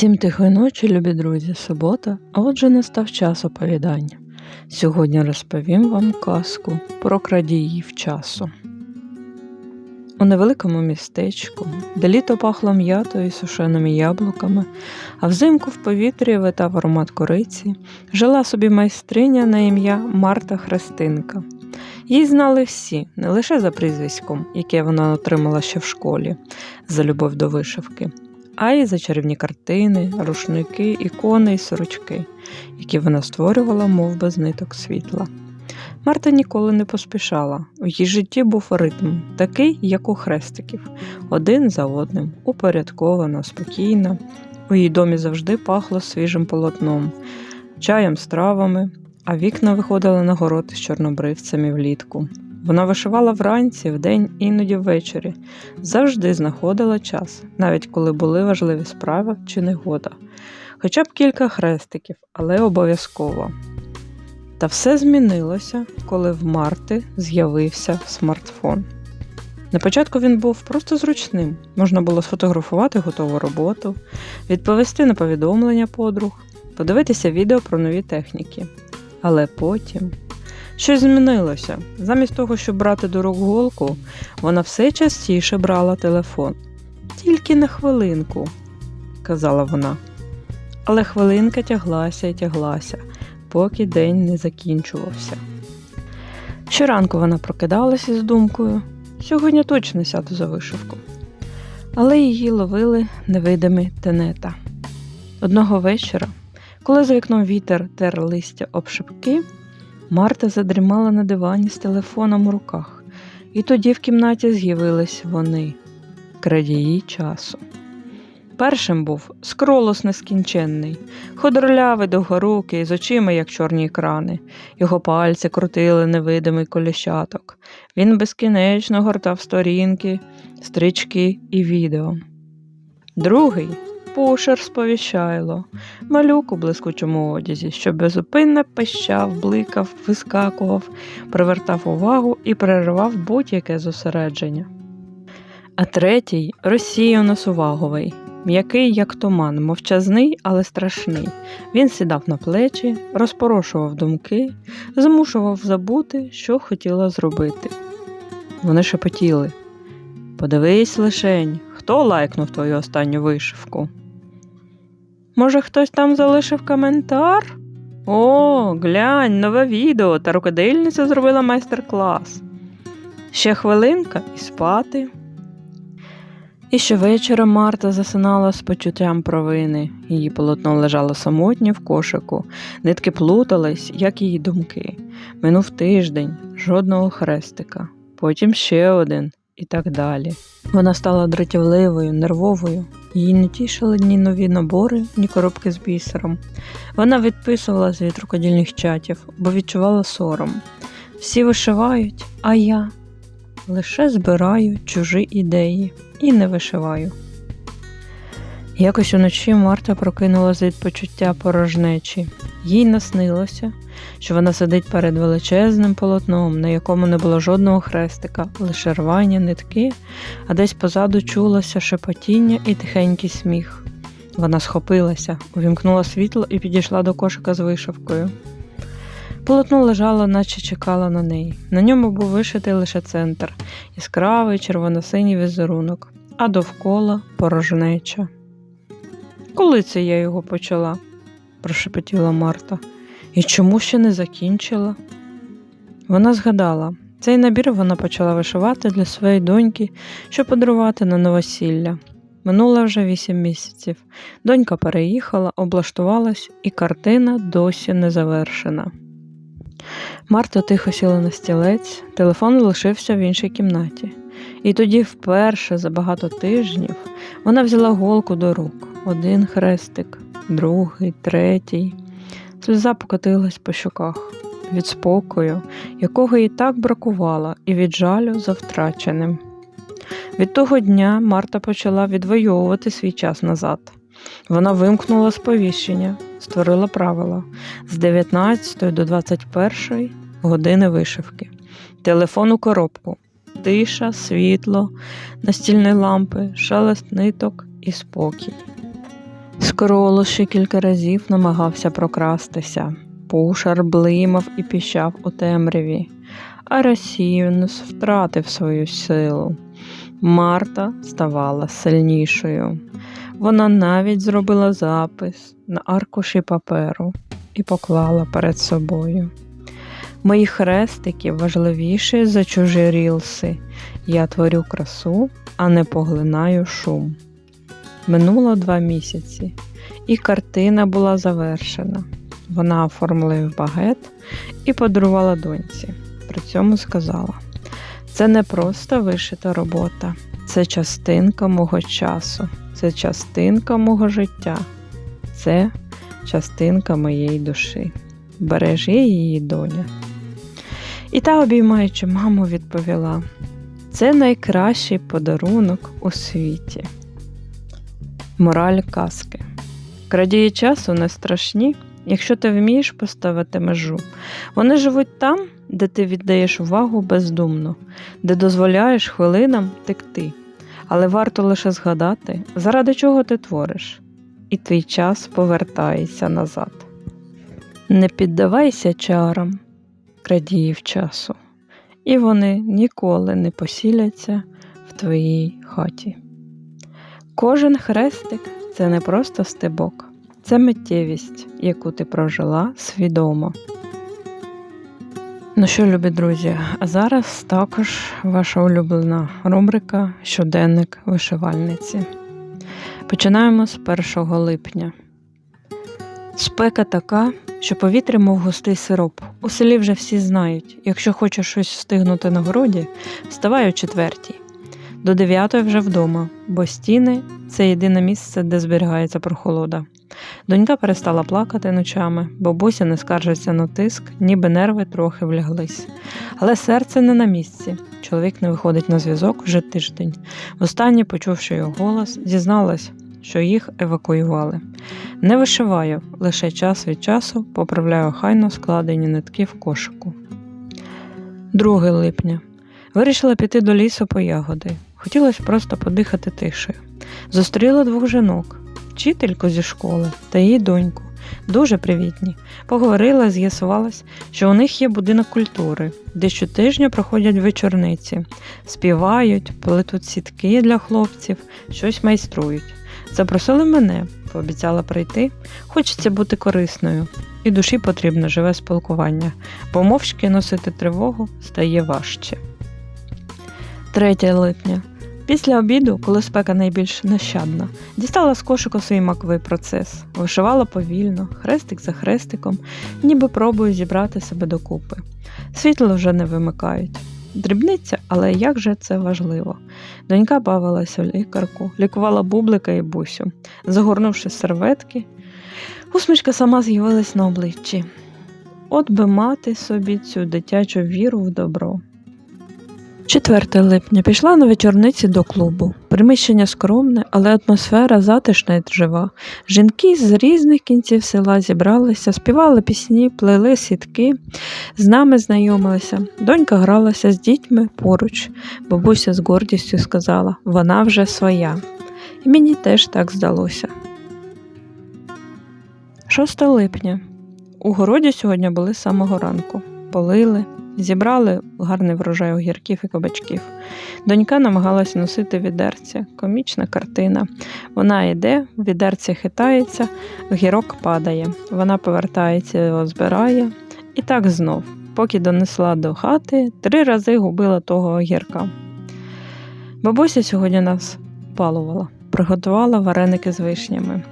Всім тихої ночі, любі друзі, субота, а отже настав час оповідання. Сьогодні розповім вам казку про крадіїв часу. У невеликому містечку, де літо пахло м'ятою і сушеними яблуками, а взимку в повітрі витав аромат кориці, жила собі майстриня на ім'я Марта Христинка. Її знали всі, не лише за прізвиськом, яке вона отримала ще в школі, за любов до вишивки, а й за чарівні картини, рушники, ікони і сорочки, які вона створювала, мов без ниток світла. Марта ніколи не поспішала. У її житті був ритм, такий, як у хрестиків, один за одним, упорядковано, спокійно. У її домі завжди пахло свіжим полотном, чаєм з травами, а вікна виходили на город з чорнобривцями влітку. Вона вишивала вранці, вдень, іноді ввечері, завжди знаходила час, навіть коли були важливі справи чи негода. Хоча б кілька хрестиків, але обов'язково. Та все змінилося, коли в Марти з'явився смартфон. На початку він був просто зручним, можна було сфотографувати готову роботу, відповісти на повідомлення подруг, подивитися відео про нові техніки. Але потім щось змінилося. Замість того, щоб брати до рук голку, вона все частіше брала телефон. Тільки на хвилинку, казала вона. Але хвилинка тяглася і тяглася, поки день не закінчувався. Щоранку вона прокидалася з думкою сьогодні точно сяду за вишивку. Але її ловили невидимі тенета. Одного вечора, коли за вікном вітер тер листя об шибки, Марта задрімала на дивані з телефоном у руках, і тоді в кімнаті з'явились вони, крадії часу. Першим був скролос нескінченний, ходорлявий довгорукий, з очима, як чорні екрани. Його пальці крутили невидимий коліщаток. Він безкінечно гортав сторінки, стрічки і відео. Другий пушер сповіщайло, малюк у блискучому одязі, що безупинно пищав, бликав, вискакував, привертав увагу і переривав будь-яке зосередження. А третій розсіяно-суваговий, м'який, як туман, мовчазний, але страшний. Він сідав на плечі, розпорошував думки, змушував забути, що хотіла зробити. Вони шепотіли. Подивись лишень, хто лайкнув твою останню вишивку? Може, хтось там залишив коментар? О, глянь, нове відео та рукодільниця зробила майстер-клас. Ще хвилинка і спати. І щовечора Марта засинала з почуттям провини. Її полотно лежало самотнє в кошику, нитки плутались, як її думки. Минув тиждень, жодного хрестика, потім ще один і так далі. Вона стала дратівливою, нервовою. Її не тішили ні нові набори, ні коробки з бісером. Вона відписувалась від рукодільних чатів, бо відчувала сором. Всі вишивають, а я лише збираю чужі ідеї і не вишиваю. Якось уночі Марта прокинулася від почуття порожнечі. Їй наснилося, що вона сидить перед величезним полотном, на якому не було жодного хрестика, лише рвання, нитки, а десь позаду чулося шепотіння і тихенький сміх. Вона схопилася, увімкнула світло і підійшла до кошика з вишивкою. Полотно лежало, наче чекало на неї. На ньому був вишитий лише центр, яскравий червоно-синій візерунок, а довкола порожнеча. Коли це я його почала? Прошепотіла Марта. І чому ще не закінчила? Вона згадала, цей набір вона почала вишивати для своєї доньки, щоб подарувати на новосілля. Минуло вже вісім місяців. Донька переїхала, облаштувалась, і картина досі не завершена. Марта тихо сіла на стілець, телефон лишився в іншій кімнаті. І тоді, вперше за багато тижнів, вона взяла голку до рук один хрестик, другий, третій. Сльоза покотилась по щоках від спокою, якого їй так бракувало, і від жалю за втраченим. Від того дня Марта почала відвоювати свій час назад. Вона вимкнула сповіщення, створила правила з 19 до 21 години вишивки, телефон у коробку, тиша, світло, настільні лампи, шелест ниток і спокій. Скроло ще кілька разів намагався прокрастися. Пушар блимав і піщав у темряві, а Росіюнус втратив свою силу. Марта ставала сильнішою. Вона навіть зробила запис на аркуші паперу і поклала перед собою. Мої хрестики важливіші за чужі рілси. Я творю красу, а не поглинаю шум. Минуло два місяці, і картина була завершена. Вона оформила її в багет і подарувала доньці. При цьому сказала: це не просто вишита робота, це частинка мого часу, це частинка мого життя, це частинка моєї душі. Бережи її доня. І та, обіймаючи маму, відповіла: це найкращий подарунок у світі. Мораль казки. Крадії часу не страшні, якщо ти вмієш поставити межу. Вони живуть там, де ти віддаєш увагу бездумно, де дозволяєш хвилинам текти. Але варто лише згадати, заради чого ти твориш, і твій час повертається назад. Не піддавайся чарам крадіїв часу, і вони ніколи не посіляться в твоїй хаті. Кожен хрестик це не просто стебок, це миттєвість, яку ти прожила свідомо. Ну що, любі друзі, а зараз також ваша улюблена рубрика Щоденник вишивальниці. Починаємо з 1 липня. Спека така, що повітря, мов густий сироп. У селі вже всі знають, якщо хочеш щось встигнути на городі, вставай о четвертій. До дев'ятої вже вдома, бо стіни це єдине місце, де зберігається прохолода. Донька перестала плакати ночами, бабуся не скаржиться на тиск, ніби нерви трохи вляглись. Але серце не на місці. Чоловік не виходить на зв'язок вже тиждень. Востаннє, почувши його голос, дізналась, що їх евакуювали. Не вишиваю, лише час від часу поправляю хайно складені нитки в кошику. 2 липня. Вирішила піти до лісу по ягоди. Хотілося просто подихати тишею. Зустріла двох жінок, вчительку зі школи та її доньку. Дуже привітні. Поговорила, з'ясувалась, що у них є будинок культури, де щотижня проходять вечорниці, співають, плетуть сітки для хлопців, щось майструють. Запросили мене, пообіцяла прийти. Хочеться бути корисною, і душі потрібно живе спілкування, бо мовчки носити тривогу стає важче. 3 липня. Після обіду, коли спека найбільш нещадна, дістала з кошика свій маковий процес, вишивала повільно, хрестик за хрестиком, ніби пробую зібрати себе докупи. Світло вже не вимикають. Дрібниця, але як же це важливо. Донька бавилася в лікарку, лікувала бублика і бусю, загорнувши серветки, усмішка сама з'явилась на обличчі. От би мати собі цю дитячу віру в добро. 4 липня пішла на вечорниці до клубу. Приміщення скромне, але атмосфера затишна і жива. Жінки з різних кінців села зібралися, співали пісні, плели сітки, з нами знайомилися. Донька гралася з дітьми поруч. Бабуся з гордістю сказала, вона вже своя. І мені теж так здалося. 6 липня. У городі сьогодні були самого ранку. Полили, Зібрали гарний врожай огірків і кабачків. Донька намагалась носити відерці. Комічна картина. Вона йде, відерці хитається, огірок падає. Вона повертається, його збирає. І так знов, поки донесла до хати, три рази губила того огірка. Бабуся сьогодні нас палувала, приготувала вареники з вишнями.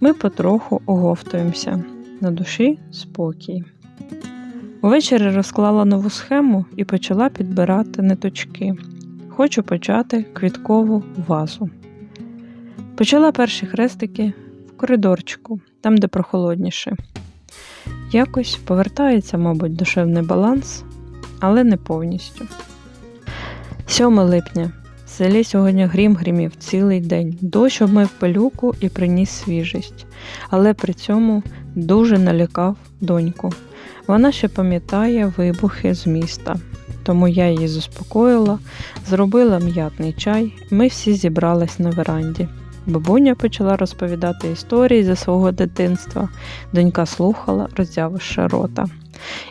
Ми потроху оговтуємося. На душі спокій. Увечері розклала нову схему і почала підбирати ниточки. Хочу почати квіткову вазу. Почала перші хрестики в коридорчику, там, де прохолодніше. Якось повертається, мабуть, душевний баланс, але не повністю. 7 липня. В селі сьогодні грім гримів цілий день. Дощ обмив пилюку і приніс свіжість, але при цьому дуже налякав доньку. Вона ще пам'ятає вибухи з міста, тому я її заспокоїла, зробила м'ятний чай, ми всі зібрались на веранді. Бабуня почала розповідати історії зі свого дитинства. Донька слухала, роззявивши рота.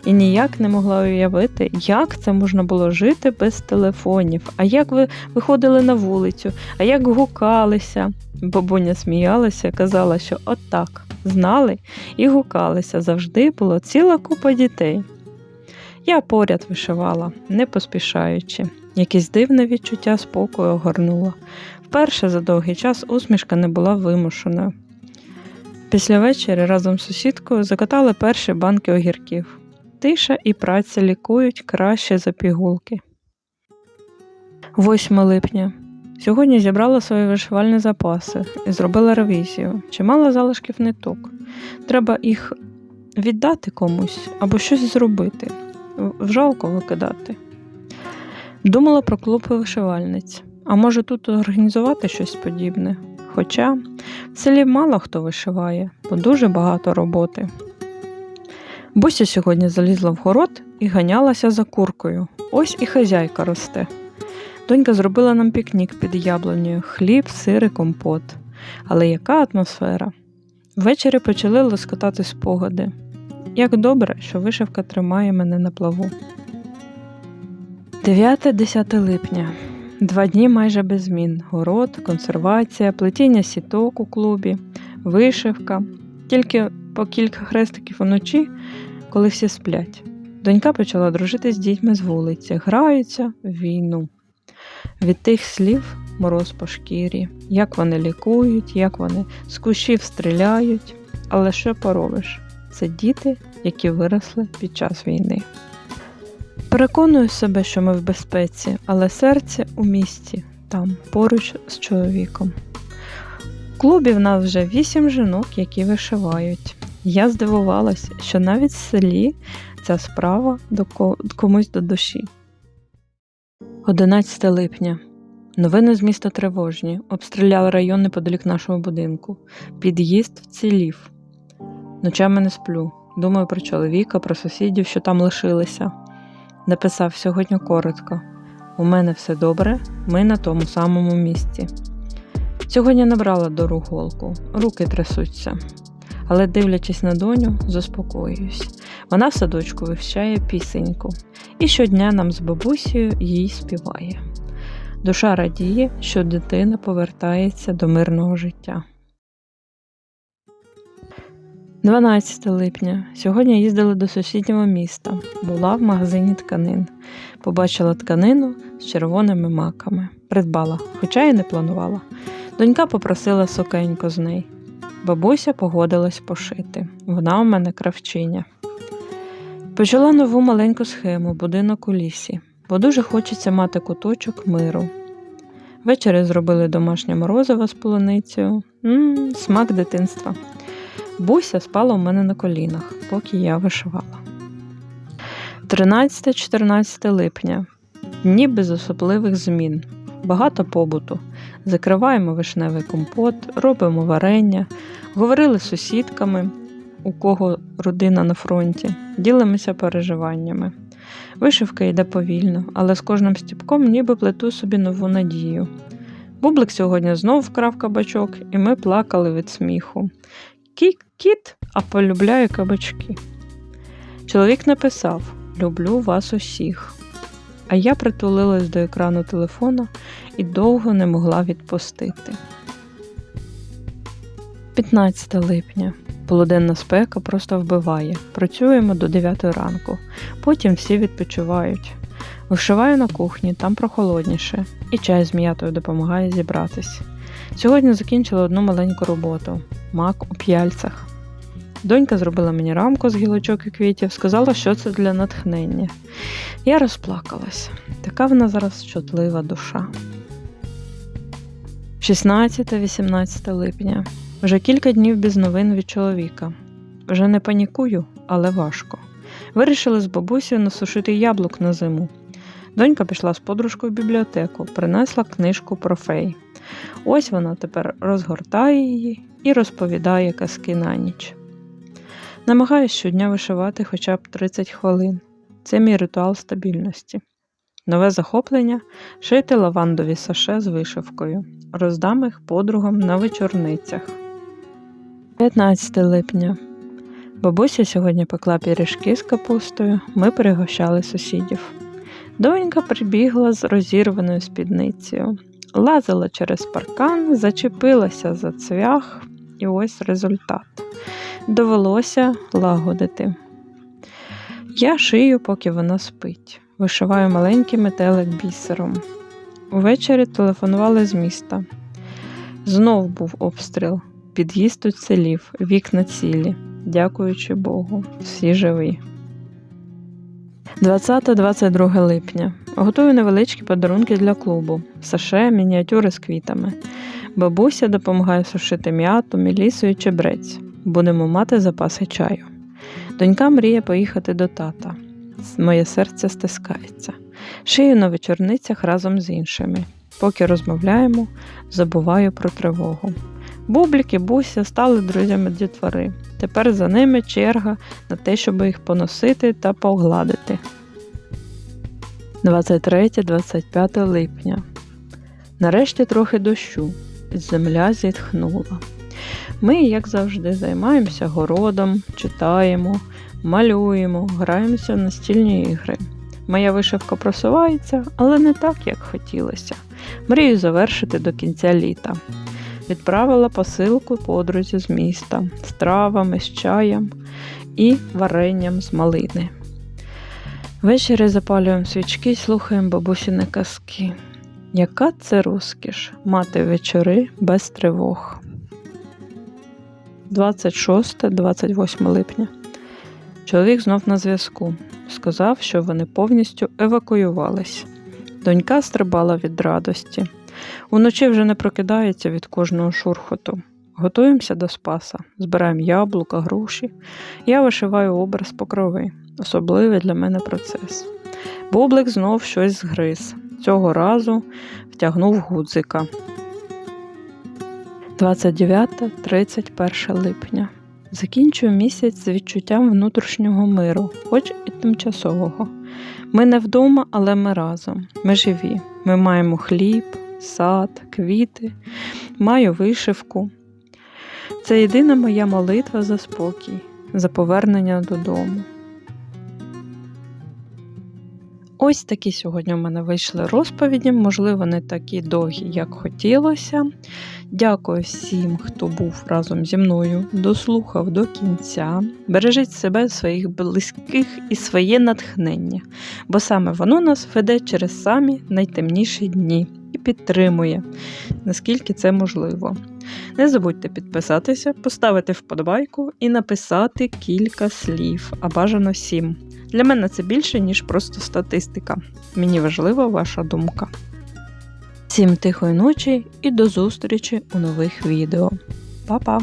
І ніяк не могла уявити, як це можна було жити без телефонів, а як ви виходили на вулицю, а як гукалися. Бабуня сміялася, казала, що отак знали і гукалися. Завжди було ціла купа дітей. Я поряд вишивала, не поспішаючи. Якесь дивне відчуття спокою огорнуло. Вперше за довгий час усмішка не була вимушеною. Після вечері разом з сусідкою закатали перші банки огірків. Тиша і праця лікують краще за пігулки. 8 липня. Сьогодні зібрала свої вишивальні запаси і зробила ревізію. Чимало залишків ниток. Треба їх віддати комусь або щось зробити. Жалко викидати. Думала про клуб вишивальниць. А може тут організувати щось подібне? Хоча в селі мало хто вишиває, бо дуже багато роботи. Буся сьогодні залізла в город і ганялася за куркою. Ось і хазяйка росте. Донька зробила нам пікнік під яблунею, хліб, сир і компот. Але яка атмосфера? Ввечері почали лоскотати спогади. Як добре, що вишивка тримає мене на плаву. 9-10 липня. Два дні майже без змін. Город, консервація, плетіння сіток у клубі, вишивка. Тільки по кілька хрестиків уночі, коли всі сплять. Донька почала дружити з дітьми з вулиці, граються в війну. Від тих слів мороз по шкірі, як вони лікують, як вони з кущів стріляють. Але що поробиш? Це діти, які виросли під час війни. Переконую себе, що ми в безпеці, але серце у місті, там, поруч з чоловіком. В клубі в нас вже вісім жінок, які вишивають. Я здивувалась, що навіть в селі ця справа до комусь до душі. 11 липня. Новини з міста тривожні. Обстріляли район неподалік нашого будинку. Під'їзд вцілів. Ночами не сплю. Думаю про чоловіка, про сусідів, що там лишилися. Написав сьогодні коротко: У мене все добре, ми на тому самому місці. Сьогодні набрала до рук голку, руки трясуться. Але, дивлячись на доню, заспокоююсь. Вона в садочку вивчає пісеньку, і щодня нам з бабусею їй співає. Душа радіє, що дитина повертається до мирного життя. 12 липня. Сьогодні їздила до сусіднього міста. Була в магазині тканин. Побачила тканину з червоними маками. Придбала, хоча й не планувала. Донька попросила сукенько з неї. Бабуся погодилась пошити. Вона у мене кравчиня. Почала нову маленьку схему будинок у лісі, бо дуже хочеться мати куточок миру. Ввечері зробили домашнє морозиво з полуницею. Мм, смак дитинства. Буся спала у мене на колінах, поки я вишивала. 13-14 липня. Дні без особливих змін. Багато побуту. Закриваємо вишневий компот, робимо варення, говорили з сусідками, у кого родина на фронті, ділимося переживаннями. Вишивка йде повільно, але з кожним стіпком ніби плету собі нову надію. Бублик сьогодні знов вкрав кабачок, і ми плакали від сміху. Кіт, а полюбляю кабачки. Чоловік написав: Люблю вас усіх. А я притулилась до екрану телефона і довго не могла відпустити. 15 липня. Полуденна спека просто вбиває. Працюємо до 9 ранку. Потім всі відпочивають. Вишиваю на кухні, там прохолодніше, і чай з м'ятою допомагає зібратись. Сьогодні закінчила одну маленьку роботу мак у п'яльцях. Донька зробила мені рамку з гілочок і квітів, сказала, що це для натхнення. Я розплакалась. Така вона зараз чутлива душа. 16-18 липня. Вже кілька днів без новин від чоловіка. Вже не панікую, але важко. Вирішили з бабусею насушити яблук на зиму. Донька пішла з подружкою в бібліотеку, принесла книжку про фей. Ось вона тепер розгортає її і розповідає казки на ніч. Намагаюсь щодня вишивати хоча б 30 хвилин. Це мій ритуал стабільності. Нове захоплення шити лавандові саше з вишивкою. Роздам їх подругам на вечорницях. 15 липня. Бабуся сьогодні пекла пірішки з капустою, ми пригощали сусідів. Донька прибігла з розірваною спідницею, лазила через паркан, зачепилася за цвях, і ось результат. Довелося лагодити. Я шию, поки вона спить, вишиваю маленький метелик бісером. Увечері телефонували з міста. Знов був обстріл. Під'їзд уцілів, вікна цілі. Дякуючи Богу, всі живі. 20-22 липня. Готую невеличкі подарунки для клубу, саше, мініатюри з квітами. Бабуся допомагає сушити м'яту, мілісу і чебрець. Будемо мати запаси чаю. Донька мріє поїхати до тата. Моє серце стискається. Шию на вечорницях разом з іншими. Поки розмовляємо, забуваю про тривогу. Бублік і Буся стали друзями дітвори. Тепер за ними черга на те, щоб їх поносити та погладити. 23-25 липня. Нарешті трохи дощу. Земля зітхнула. Ми, як завжди, займаємося городом, читаємо, малюємо, граємося в настільні ігри. Моя вишивка просувається, але не так, як хотілося. Мрію завершити до кінця літа. Відправила посилку подрузі з міста з травами, з чаєм і варенням з малини. Ввечері запалюємо свічки і слухаємо бабусіни казки. Яка це розкіш мати вечори без тривог. 26-28 липня. Чоловік знов на зв'язку. Сказав, що вони повністю евакуювались. Донька стрибала від радості. Уночі вже не прокидається від кожного шурхоту. Готуємося до спаса, збираємо яблука, груші. Я вишиваю образ покрови. Особливий для мене процес. Бублик знов щось згриз. Цього разу втягнув гудзика. 29-31 липня. Закінчую місяць з відчуттям внутрішнього миру, хоч і тимчасового. Ми не вдома, але ми разом. Ми живі. Ми маємо хліб, сад, квіти, маю вишивку. Це єдина моя молитва за спокій, за повернення додому. Ось такі сьогодні у мене вийшли розповіді, можливо, не такі довгі, як хотілося. Дякую всім, хто був разом зі мною, дослухав до кінця. Бережіть себе, своїх близьких і своє натхнення, бо саме воно нас веде через самі найтемніші дні і підтримує, наскільки це можливо. Не забудьте підписатися, поставити вподобайку і написати кілька слів, а бажано сім. Для мене це більше, ніж просто статистика. Мені важлива ваша думка. Всім тихої ночі і до зустрічі у нових відео. Па-па!